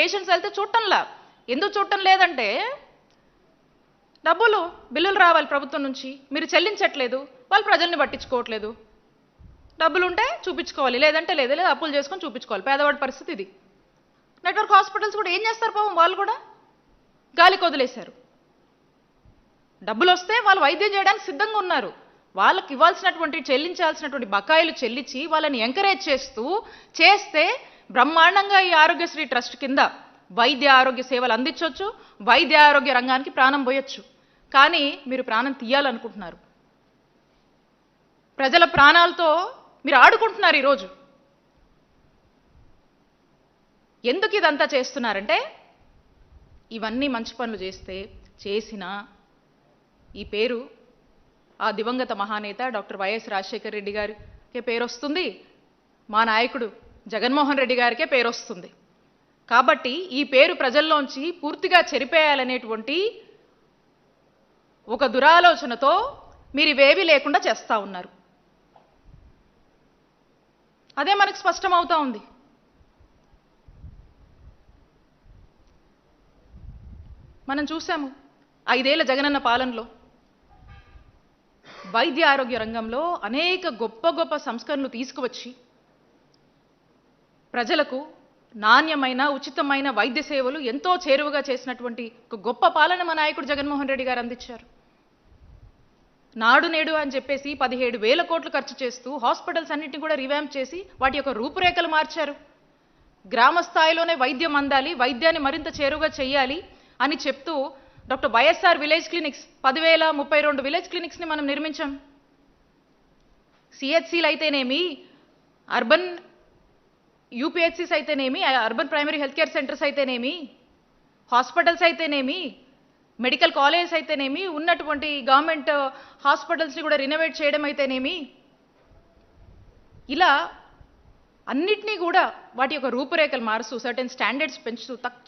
Patients వెళ్తే చూడటంలా. ఎందుకు చూడటం లేదంటే డబ్బులు బిల్లులు రావాలి ప్రభుత్వం నుంచి. మీరు చెల్లించట్లేదు. వాళ్ళు ప్రజల్ని పట్టించుకోవట్లేదు. డబ్బులు ఉంటే చూపించుకోవాలి. లేదంటే లేదు. లేదా అప్పులు చేసుకొని చూపించుకోవాలి. పేదవాడి పరిస్థితి ఇది. నెట్వర్క్ హాస్పిటల్స్ కూడా ఏం చేస్తారు పాపం వాళ్ళు కూడా? గాలికి వదిలేశారు డబ్బులు వస్తే వాళ్ళు వైద్యం చేయడానికి సిద్ధంగా ఉన్నారు. వాళ్ళకి ఇవ్వాల్సినటువంటి చెల్లించాల్సినటువంటి బకాయిలు చెల్లించి వాళ్ళని ఎంకరేజ్ చేస్తూ చేస్తే బ్రహ్మాండంగా ఈ ఆరోగ్యశ్రీ ట్రస్ట్ కింద వైద్య ఆరోగ్య సేవలు అందించవచ్చు వైద్య ఆరోగ్య రంగానికి ప్రాణం పోయొచ్చు. కానీ మీరు ప్రాణం తీయాలనుకుంటున్నారు. ప్రజల ప్రాణాలతో మీరు ఆడుకుంటున్నారు ఈరోజు. ఎందుకు ఇదంతా చేస్తున్నారంటే ఇవన్నీ మంచి పనులు చేస్తే చేసిన ఈ పేరు ఆ దివంగత మహానేత డాక్టర్ వైఎస్ రాజశేఖర్ రెడ్డి గారికే పేరు వస్తుంది మా నాయకుడు జగన్మోహన్ రెడ్డి గారికే పేరు వస్తుంది కాబట్టి ఈ పేరు ప్రజల్లోంచి పూర్తిగా చెరిపేయాలనేటువంటి ఒక దురాలోచనతో మీరు ఇవేవి లేకుండా చేస్తూ ఉన్నారు. అదే మనకు స్పష్టమవుతా ఉంది. మనం చూసాము ఐదేళ్ళ జగనన్న పాలనలో వైద్య ఆరోగ్య రంగంలో అనేక గొప్ప గొప్ప సంస్కరణలు తీసుకువచ్చి ప్రజలకు నాణ్యమైన ఉచితమైన వైద్య సేవలు ఎంతో చేరువగా చేసినటువంటి ఒక గొప్ప పాలన మా నాయకుడు జగన్మోహన్ రెడ్డి గారు అందించారు. నాడు నేడు అని చెప్పేసి పదిహేడు వేల కోట్లు ఖర్చు చేస్తూ హాస్పిటల్స్ అన్నింటినీ కూడా రివ్యాంప్ చేసి వాటి యొక్క రూపురేఖలు మార్చారు. గ్రామ స్థాయిలోనే వైద్యం అందాలి వైద్యాన్ని మరింత చేరువుగా చేయాలి అని చెప్తూ డాక్టర్ వైఎస్ఆర్ విలేజ్ క్లినిక్స్ పదివేల ముప్పై రెండు విలేజ్ క్లినిక్స్ని మనం నిర్మించాం. సిహెచ్సిలు అయితేనేమి అర్బన్ యూపీహెచ్సిస్ అయితేనేమి urban primary health care centres అయితేనేమి హాస్పిటల్స్ అయితేనేమి మెడికల్ కాలేజెస్ అయితేనేమి ఉన్నటువంటి గవర్నమెంట్ హాస్పిటల్స్ని కూడా రినోవేట్ చేయడం అయితేనేమి ఇలా అన్నిటినీ కూడా వాటి యొక్క రూపురేఖలు మారుస్తూ సర్టెన్ స్టాండర్డ్స్ పెంచుతూ తక్